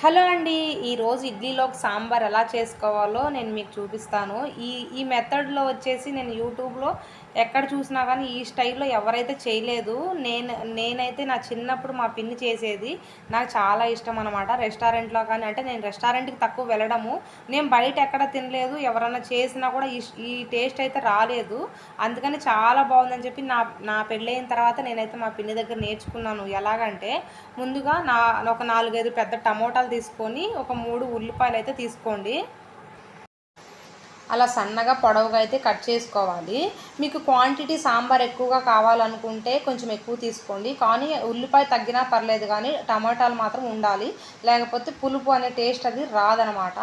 Hello అండి ఈరోజు ఇడ్లీలోకి సాంబార్ ఎలా చేసుకోవాలో నేను మీకు చూపిస్తాను. ఈ ఈ మెథడ్లో వచ్చేసి నేను యూట్యూబ్లో ఎక్కడ చూసినా కానీ ఈ స్టైల్లో ఎవరైతే చేయలేదు నేను నేనైతే నా చిన్నప్పుడు మా పిన్ని చేసేది నాకు చాలా ఇష్టం అనమాట రెస్టారెంట్లో కానీ అంటే నేను రెస్టారెంట్కి తక్కువ వెళ్ళడము. నేను బయట ఎక్కడ తినలేదు ఎవరన్నా చేసినా కూడా ఈ ఈ టేస్ట్ అయితే రాలేదు. అందుకని చాలా బాగుందని చెప్పి నా నా పెళ్ళైన తర్వాత నేనైతే మా పిన్ని దగ్గర నేర్చుకున్నాను. ఎలాగంటే ముందుగా నా ఒక నాలుగైదు పెద్ద టమోటాలు తీసుకొని ఒక మూడు ఉల్లిపాయలు అయితే తీసుకోండి. అలా సన్నగా పొడవుగా అయితే కట్ చేసుకోవాలి. మీకు క్వాంటిటీ సాంబార్ ఎక్కువగా కావాలనుకుంటే కొంచెం ఎక్కువ తీసుకోండి. కానీ ఉల్లిపాయ తగ్గినా పర్లేదు కానీ టమాటాలు మాత్రం ఉండాలి. లేకపోతే పులుపు అనే టేస్ట్ అది రాదనమాట.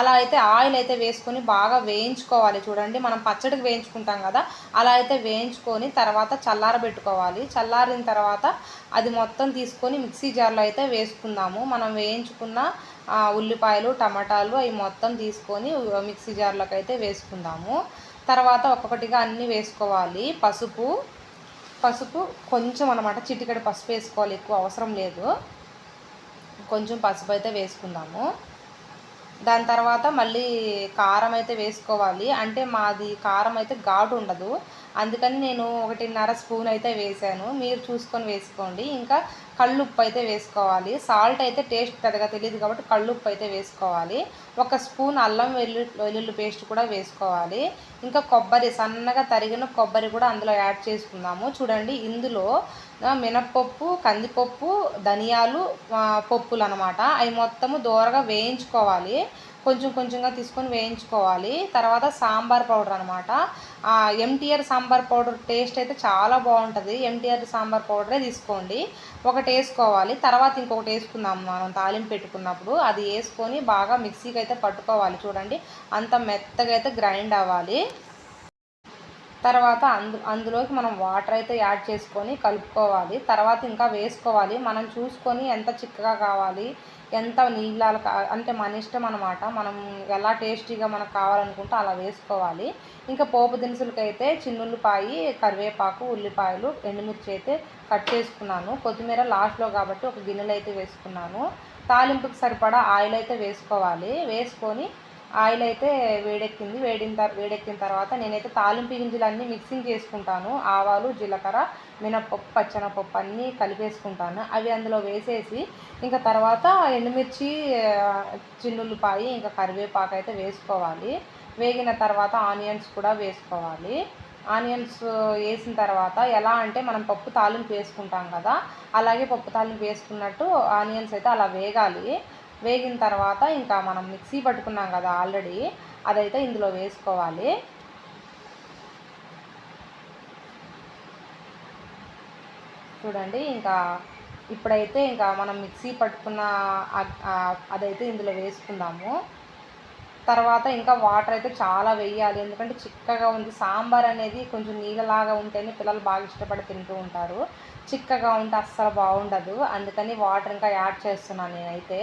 అలా అయితే ఆయిల్ అయితే వేసుకొని బాగా వేయించుకోవాలి. చూడండి మనం పచ్చడికి వేయించుకుంటాం కదా అలా అయితే వేయించుకొని తర్వాత చల్లారబెట్టుకోవాలి. చల్లారిన తర్వాత అది మొత్తం తీసుకొని మిక్సీ జార్లో అయితే వేసుకుందాము. మనం వేయించుకున్న ఉల్లిపాయలు టమాటాలు అవి మొత్తం తీసుకొని మిక్సీ జార్లోకి అయితే వేసుకుందాము. తర్వాత ఒక్కొక్కటిగా అన్నీ వేసుకోవాలి. పసుపు పసుపు కొంచెం అనమాట చిటికడి పసుపు వేసుకోవాలి ఎక్కువ అవసరం లేదు. కొంచెం పసుపు అయితే వేసుకుందాము. దాని తర్వాత మళ్ళీ కారం అయితే వేసుకోవాలి. అంటే మాది కారం అయితే ఘాటు ఉండదు. అందుకని నేను ఒకటిన్నర స్పూన్ అయితే వేసాను. మీరు చూసుకొని వేసుకోండి. ఇంకా కళ్ళుప్పు అయితే వేసుకోవాలి. సాల్ట్ అయితే టేస్ట్ పెద్దగా తెలియదు కాబట్టి కళ్ళుప్పు అయితే వేసుకోవాలి. ఒక స్పూన్ అల్లం వెల్లు వెల్లుల్లి పేస్ట్ కూడా వేసుకోవాలి. ఇంకా కొబ్బరి సన్నగా తరిగిన కొబ్బరి కూడా అందులో యాడ్ చేసుకుందాము. చూడండి ఇందులో మినప్పప్పు కందిపప్పు ధనియాలు పప్పులు అనమాట అవి మొత్తము దూరగా వేయించుకోవాలి. కొంచెం కొంచెంగా తీసుకొని వేయించుకోవాలి. తర్వాత సాంబార్ పౌడర్ అనమాట. ఎంటీఆర్ సాంబార్ పౌడర్ టేస్ట్ అయితే చాలా బాగుంటుంది. ఎంటీఆర్ సాంబార్ పౌడరే తీసుకోండి. ఒకటి వేసుకోవాలి. తర్వాత ఇంకొకటి వేసుకుందాం మనం తాలింపు పెట్టుకున్నప్పుడు. అది వేసుకొని బాగా మిక్సీకి అయితే పట్టుకోవాలి. చూడండి అంత మెత్తగా అయితే గ్రైండ్ అవ్వాలి. తర్వాత అందు అందులోకి మనం వాటర్ అయితే యాడ్ చేసుకొని కలుపుకోవాలి. తర్వాత ఇంకా వేసుకోవాలి. మనం చూసుకొని ఎంత చిక్కగా కావాలి ఎంత నీళ్ళ అంటే మన ఇష్టం అనమాట మనం ఎలా టేస్టీగా మనకు కావాలనుకుంటే అలా వేసుకోవాలి. ఇంకా పోపు దినుసులకి అయితే చిన్నుల్లిపాయి కరివేపాకు ఉల్లిపాయలు ఎండుమిర్చి అయితే కట్ చేసుకున్నాను. కొత్తిమీర లాస్ట్లో కాబట్టి ఒక గిన్నెలు అయితే వేసుకున్నాను. తాలింపుకి సరిపడా ఆయిల్ అయితే వేసుకోవాలి. వేసుకొని ఆయిల్ అయితే వేడెక్కింది. వేడిన వేడెక్కిన తర్వాత నేనైతే తాలింపు గింజలన్నీ మిక్సింగ్ చేసుకుంటాను. ఆవాలు జీలకర్ర మినపప్పు పచ్చనపప్పు అన్నీ కలిపేసుకుంటాను. అవి అందులో వేసేసి ఇంకా తర్వాత ఎండుమిర్చి చిన్నుల్లిపాయి ఇంకా కరివేపాకు అయితే వేసుకోవాలి. వేగిన తర్వాత ఆనియన్స్ కూడా వేసుకోవాలి. ఆనియన్స్ వేసిన తర్వాత ఎలా అంటే మనం పప్పు తాలింపు వేసుకుంటాం కదా అలాగే పప్పు తాలింపు వేసుకున్నట్టు ఆనియన్స్ అయితే అలా వేగాలి. వేగిన తర్వాత ఇంకా మనం మిక్సీ పట్టుకున్నాం కదా ఆల్రెడీ అదైతే ఇందులో వేసుకోవాలి. చూడండి ఇంకా ఇప్పుడైతే ఇంకా మనం మిక్సీ పట్టుకున్న అదైతే ఇందులో వేసుకుందాము. తర్వాత ఇంకా వాటర్ అయితే చాలా వేయాలి ఎందుకంటే చిక్కగా ఉంది. సాంబార్ అనేది కొంచెం నీళ్ళలాగా ఉంటేనే పిల్లలు బాగా ఇష్టపడి తింటూ ఉంటారు. చిక్కగా ఉంటే అస్సలు బాగుండదు. అందుకని వాటర్ ఇంకా యాడ్ చేస్తున్నాను నేనైతే.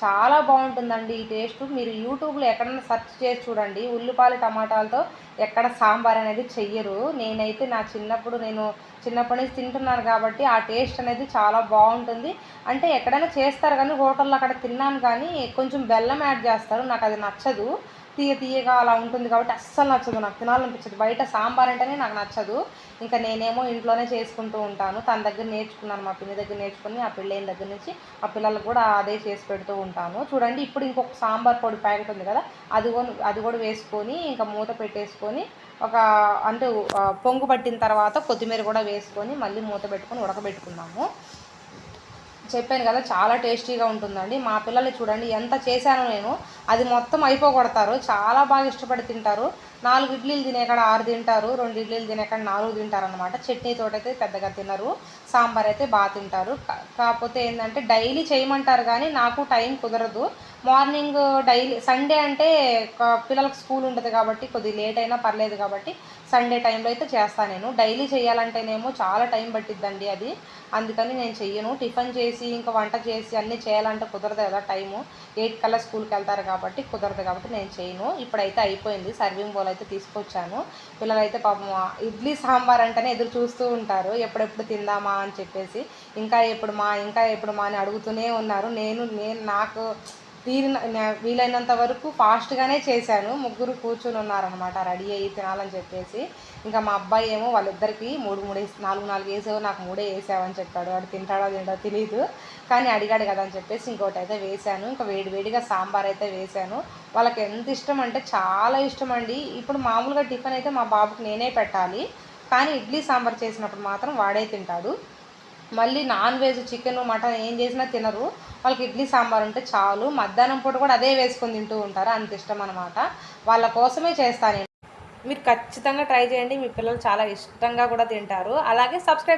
చాలా బాగుంటుందండి ఈ టేస్ట్. మీరు యూట్యూబ్లో ఎక్కడైనా సెర్చ్ చేసి చూడండి. ఉల్లిపాయలు టమాటాలతో ఎక్కడ సాంబార్ అనేది చెయ్యరు. నేనైతే నా చిన్నప్పుడు నేను చిన్నప్పటి నుంచి తింటున్నాను కాబట్టి ఆ టేస్ట్ అనేది చాలా బాగుంటుంది. అంటే ఎక్కడైనా చేస్తారు కానీ హోటల్లో అక్కడ తిన్నాను కానీ కొంచెం బెల్లం యాడ్ చేస్తారు. నాకు అది నచ్చదు. తీయ తీయగా అలా ఉంటుంది కాబట్టి అస్సలు నచ్చదు. నాకు తినాలనిపించదు. బయట సాంబార్ అంటేనే నాకు నచ్చదు. ఇంకా నేనేమో ఇంట్లోనే చేసుకుంటూ ఉంటాను. తన దగ్గర నేర్చుకున్నాను. మా పిల్లి దగ్గర నేర్చుకుని ఆ పిల్లైన దగ్గర నుంచి ఆ పిల్లలకు కూడా అదే చేసి పెడుతూ ఉంటాను. చూడండి ఇప్పుడు ఇంకొక సాంబార్ పొడి ప్యాకెట్ ఉంది కదా అది అది కూడా వేసుకొని ఇంకా మూత పెట్టేసుకొని ఒక అంటే పొంగు పట్టిన తర్వాత కొత్తిమీర కూడా వేసుకొని మళ్ళీ మూత పెట్టుకొని ఉడకబెట్టుకున్నాము చెప్పాను కదా చాలా టేస్టీగా ఉంటుందండి. మా పిల్లలు చూడండి ఎంత చేశానో నేను. అది మొత్తం అయిపోగొడతారు. చాలా బాగా ఇష్టపడి తింటారు. నాలుగు ఇడ్లీలు తినేకాడ ఆరు తింటారు. రెండు ఇడ్లీలు తినేకాడ నాలుగు తింటారు అనమాట చట్నీతో అయితే పెద్దగా తినరు. సాంబార్ అయితే బాగా తింటారు. కాకపోతే ఏంటంటే డైలీ చేయమంటారు కానీ నాకు టైం కుదరదు. మార్నింగ్ డైలీ సండే అంటే పిల్లలకు స్కూల్ ఉంటుంది కాబట్టి కొద్దిగా లేట్ అయినా పర్లేదు కాబట్టి సండే టైంలో అయితే చేస్తాను నేను. డైలీ చేయాలంటేనేమో చాలా టైం పట్టిద్దండి అది. అందుకని నేను చెయ్యను. టిఫిన్ చేసి ఇంకా వంట చేసి అన్నీ చేయాలంటే కుదరదు కదా టైము. ఎయిట్ కల్లా స్కూల్కి వెళ్తారు కాబట్టి కుదరదు కాబట్టి నేను చేయను. ఇప్పుడైతే అయిపోయింది. సర్వింగ్ బౌల్ అయితే తీసుకొచ్చాను. పిల్లలైతే పాపం ఇడ్లీ సాంబార్ అంటేనే ఎదురు చూస్తూ ఉంటారు. ఎప్పుడెప్పుడు తిందామా అని చెప్పేసి. ఇంకా ఎప్పుడు మా ఇంకా ఎప్పుడు మా అని అడుగుతూనే ఉన్నారు. నేను నేను నాకు వీలు వీలైనంత వరకు ఫాస్ట్గానే చేశాను. ముగ్గురు కూర్చుని ఉన్నారనమాట రెడీ అయ్యి తినాలని చెప్పేసి. ఇంకా మా అబ్బాయి ఏమో వాళ్ళిద్దరికి మూడు మూడు వేసి నాలుగు నాలుగు వేసావు నాకు మూడే వేసావని చెప్పాడు. వాడు తింటాడో తింటాడో తెలియదు కానీ అడిగాడు కదా అని చెప్పేసి ఇంకోటి అయితే వేశాను. ఇంకా వేడి వేడిగా సాంబార్ అయితే వేశాను. వాళ్ళకి ఎంత ఇష్టం అంటే చాలా ఇష్టం అండి. ఇప్పుడు మామూలుగా టిఫిన్ అయితే మా బాబుకి నేనే పెట్టాలి. కానీ ఇడ్లీ సాంబార్ చేసినప్పుడు మాత్రం వాడే తింటాడు. మళ్ళీ నాన్ వెజ్ చికెన్ మటన్ ఏం చేసినా తినరు. వాళ్ళకి ఇడ్లీ సాంబార్ ఉంటే చాలు. మధ్యాహ్నం పూట కూడా అదే వేసుకొని తింటూ ఉంటారు. అంత ఇష్టం అనమాట వాళ్ళ కోసమే చేస్తాను నేను. మీరు ఖచ్చితంగా ట్రై చేయండి. మీ పిల్లలు చాలా ఇష్టంగా కూడా తింటారు. అలాగే సబ్స్క్రైబ్